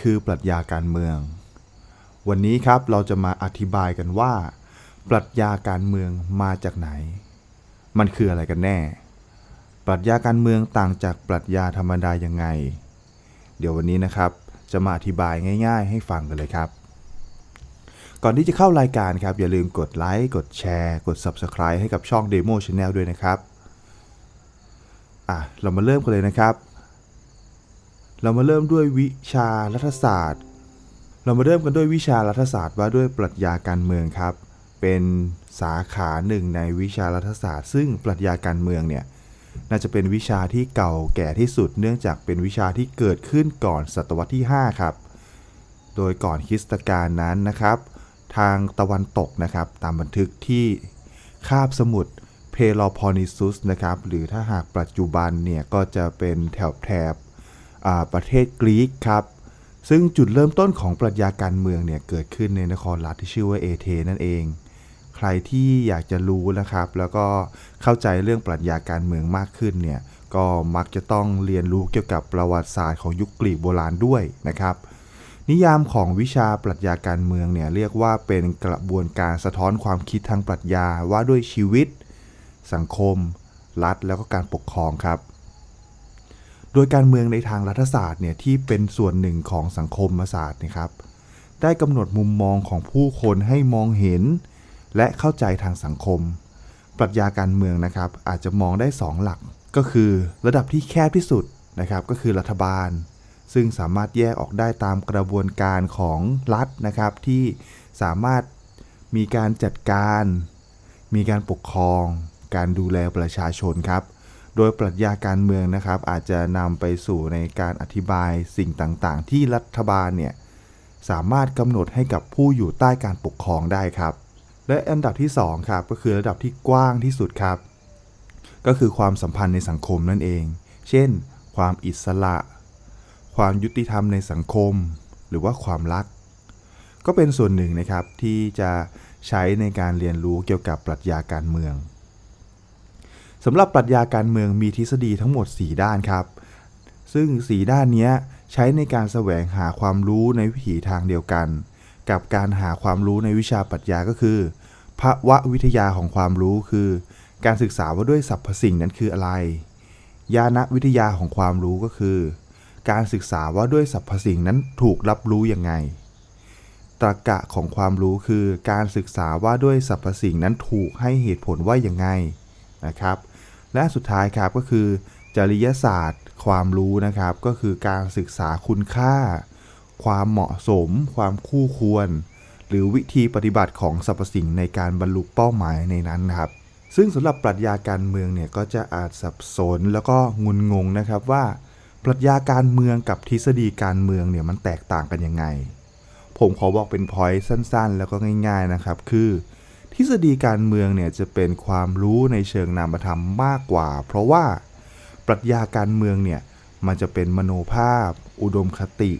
คือปรัชญาการเมือง วันนี้ครับเราจะมาอธิบายกันว่า ปรัชญาการเมืองมาจากไหน มันคืออะไรกันแน่ ปรัชญาการเมืองต่างจากปรัชญาธรรมดายังไง เดี๋ยววันนี้นะครับจะมาอธิบายง่าย ๆ ให้ฟังกันเลยครับ ก่อนที่จะเข้ารายการครับ อย่าลืมกดไลค์กดแชร์กด Subscribe ให้กับช่อง Demo Channel ด้วยนะครับอะเรามาเริ่มกันเลยนะครับ เรามาเริ่มด้วยวิชารัฐศาสตร์ เรามาเริ่มกันด้วยวิชารัฐศาสตร์ว่าด้วยปรัชญาการเมืองครับ เป็นสาขาหนึ่งในวิชารัฐศาสตร์ ซึ่งปรัชญาการเมืองเนี่ยน่าจะเป็นวิชาที่เก่าแก่ที่สุด เนื่องจากเป็นวิชาที่เกิดขึ้นก่อนศตวรรษที่ 5 ครับ โดยก่อนคริสตกาลนั้นนะครับ ทางตะวันตกนะครับ ตามบันทึกที่คาบสมุทรเพโลพอนิซุสนะครับ หรือถ้าหากปัจจุบันเนี่ยก็จะเป็นแถบแถบ ประเทศกรีกครับซึ่งจุดเริ่มต้นของปรัชญาการเมืองเนี่ยเกิดขึ้นในนครรัฐที่ชื่อว่าเอเธนนั่นเอง ใครที่อยากจะรู้นะครับ แล้วก็เข้าใจเรื่องปรัชญาการเมืองมากขึ้นเนี่ยก็มักจะต้องเรียนรู้เกี่ยวกับประวัติศาสตร์ของยุคกรีกโบราณด้วยนะครับ นิยามของวิชาปรัชญาการเมืองเนี่ยเรียกว่าเป็นกระบวนการสะท้อนความคิดทางปรัชญาว่าด้วยชีวิต สังคม รัฐแล้วก็การปกครองครับ โดยการเมืองในทางรัฐศาสตร์เนี่ยที่เป็นส่วนหนึ่งของสังคมศาสตร์นะครับ ได้กำหนดมุมมองของผู้คนให้มองเห็น และเข้าใจทางสังคม ปรัชญาการเมืองนะครับ อาจจะมองได้ 2 หลัก ก็คือระดับที่แคบที่สุดนะครับ ก็คือรัฐบาล ซึ่งสามารถแยกออกได้ตามกระบวนการของรัฐนะครับ ที่สามารถมีการจัดการ มีการปกครอง การดูแลประชาชนครับ โดยปรัชญาการเมืองนะครับ อาจจะนำไปสู่ในการอธิบายสิ่งต่างๆ ที่รัฐบาลเนี่ยสามารถกำหนดให้กับผู้อยู่ใต้การปกครองได้ครับ และอันดับที่2ครับก็คือระดับที่กว้างที่สุดครับ ก็คือความสัมพันธ์ในสังคมนั่นเอง เช่น ความอิสระ ความยุติธรรมในสังคม หรือว่าความรัก ก็เป็นส่วนหนึ่งนะครับที่จะใช้ในการเรียนรู้เกี่ยวกับปรัชญาการเมือง สำหรับปรัชญาการเมืองมีทฤษฎีทั้งหมด 4 ด้านครับ ซึ่ง 4 ด้านนี้ใช้ในการแสวงหาความรู้ในวิถีทางเดียวกัน กับการหาความรู้ในวิชาปรัชญาก็คือภาวะวิทยาของความรู้คือ การศึกษาว่าด้วยสรรพสิ่งนั้นคืออะไร ญาณวิทยาของความรู้ก็คือ การศึกษาว่าด้วยสรรพสิ่งนั้นถูกรับรู้ยังไงตรรกะของความรู้คือ การศึกษาว่าด้วยสรรพสิ่งนั้นถูกให้เหตุผลว่ายังไงนะครับ และสุดท้ายครับก็คือ จริยศาสตร์ ความรู้นะครับ ก็คือการศึกษาคุณค่า ความเหมาะสม ความคู่ควร หรือวิธีปฏิบัติของสรรพสิ่งในการบรรลุเป้าหมายในนั้นครับ ซึ่งสำหรับปรัชญาการเมืองเนี่ยก็จะอาจสับสนแล้วก็งุนงงนะครับว่าปรัชญาการเมืองกับทฤษฎีการเมืองเนี่ยมันแตกต่างกันยังไง ผมขอบอกเป็นพอยต์สั้น ๆ แล้วก็ง่าย ๆนะครับ คือ ทฤษฎีการเมืองเนี่ยจะเป็นความรู้ในเชิงนามธรรมมากกว่า เพราะว่าปรัชญาการเมืองเนี่ยมันจะเป็นมโนภาพ อุดมคติ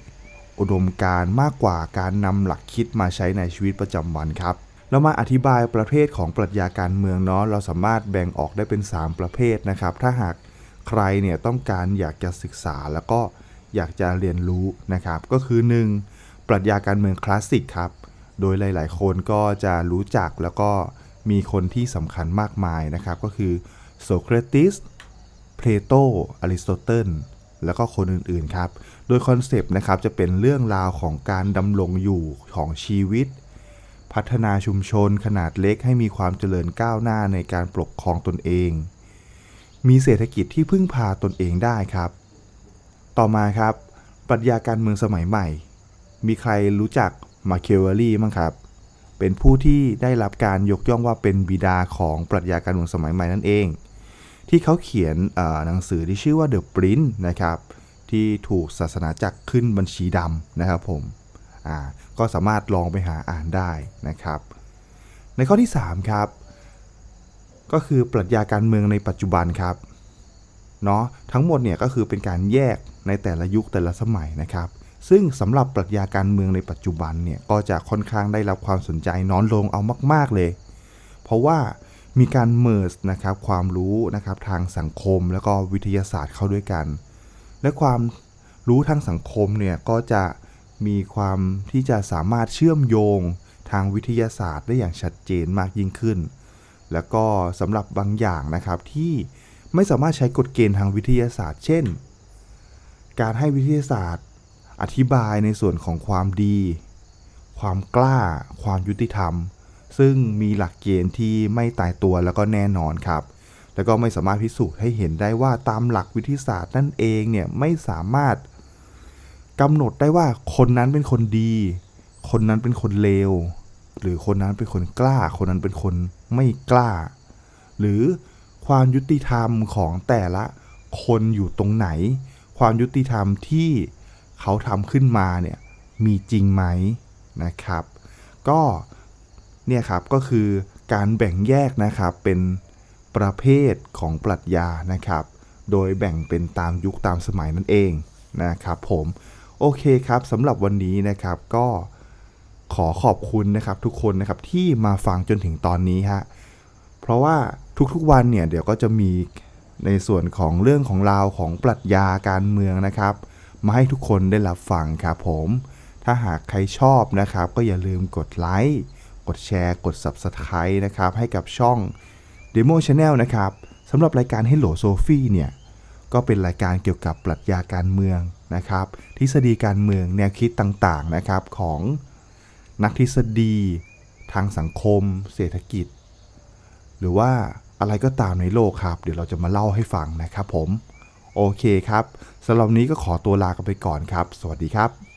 อุดมการมากกว่าการนำหลักคิดมาใช้ในชีวิตประจำวันครับเรามาอธิบายประเภทของปรัชญาการเมืองเนาะเราสามารถแบ่งออกได้เป็น 3 ประเภทนะครับ ถ้าหากใครเนี่ยต้องการอยากจะศึกษาแล้วก็อยากจะเรียนรู้นะครับ ก็คือ 1. ปรัชญาการเมืองคลาสสิกครับ โดยหลาย ๆ คนก็จะรู้จักแล้วก็มีคนที่สำคัญมากมายนะครับ ก็คือโสเครติส เพลโตอริสโตเติลแล้วก็คนอื่น ๆ ครับ โดยคอนเซปต์นะครับจะเป็นเรื่องราวของการดำรงอยู่ของชีวิต พัฒนาชุมชนขนาดเล็กให้มีความเจริญก้าวหน้าในการปกครองตนเอง มีเศรษฐกิจที่พึ่งพาตนเองได้ครับ ต่อมาครับ ปรัชญาการเมืองสมัยใหม่ มีใครรู้จัก มาเคเวลลี่มั้งครับ เป็นผู้ที่ได้รับการยกย่องว่าเป็นบิดาของปรัชญาการเมืองสมัยใหม่นั่นเอง ที่เขาเขียนหนังสือที่ชื่อว่า The Print นะครับที่ถูกศาสนาจักรขึ้นบัญชีดำนะครับผมก็สามารถลองไปหาอ่านได้นะครับ ในข้อที่ 3 ครับ ก็คือปรัชญาการเมืองในปัจจุบันครับเนาะทั้งหมดเนี่ยก็คือเป็นการแยกในแต่ละยุคแต่ละสมัยนะครับ ซึ่งสำหรับปรัชญาการเมืองในปัจจุบันเนี่ยก็จะค่อนข้างได้รับความสนใจน้อยลงเอามาก ๆเลย เพราะว่ามีการเมิร์สนะครับความรู้นะครับทางสังคมแล้วก็วิทยาศาสตร์เข้าด้วยกัน และความรู้ทางสังคมเนี่ยก็จะมีความที่จะสามารถเชื่อมโยงทางวิทยาศาสตร์ได้อย่างชัดเจนมากยิ่งขึ้น แล้วก็สำหรับบางอย่างนะครับที่ไม่สามารถใช้กฎเกณฑ์ทางวิทยาศาสตร์ เช่น การให้วิทยาศาสตร์ อธิบายในส่วนของความดี ความกล้า ความยุติธรรม ซึ่งมีหลักเกณฑ์ที่ไม่ตายตัวแล้วก็แน่นอนครับ แล้วก็ไม่สามารถพิสูจน์ให้เห็นได้ว่าตามหลักวิทยาศาสตร์นั่นเองเนี่ยไม่สามารถกำหนดได้ว่าคนนั้นเป็นคนดี คนนั้นเป็นคนเลว หรือคนนั้นเป็นคนกล้า คนนั้นเป็นคนไม่กล้า หรือความยุติธรรมของแต่ละคนอยู่ตรงไหน ความยุติธรรมที่ เขาทำขึ้นมาเนี่ยมีจริงไหมนะครับ ก็เนี่ยครับก็คือการแบ่งแยกนะครับเป็นประเภทของปรัชญานะครับ โดยแบ่งเป็นตามยุคตามสมัยนั่นเองนะครับผมโอเคครับสำหรับวันนี้นะครับก็ขอขอบคุณนะครับทุกคนนะครับที่มาฟังจนถึงตอนนี้ฮะเพราะว่าทุกๆวันเนี่ยเดี๋ยวก็จะมีในส่วนของเรื่องของราวของปรัชญาการเมืองนะครับ มาให้ทุกคนได้รับฟังครับผม ถ้าหากใครชอบนะครับ ก็อย่าลืมกดไลค์กดแชร์กด Subscribe นะครับ ให้กับช่อง Demo Channel นะครับสำหรับรายการ Hello Sophie เนี่ย ก็เป็นรายการเกี่ยวกับปรัชญาการเมืองนะครับ ทฤษฎีการเมืองแนวคิดต่างๆนะครับของนักทฤษฎี ทางสังคม เศรษฐกิจ หรือว่าอะไรก็ตามในโลกครับ เดี๋ยวเราจะมาเล่าให้ฟังนะครับผม โอเคครับสำหรับนนี้ก็ขอตัวลากันไปก่อนครับ สวัสดีครับ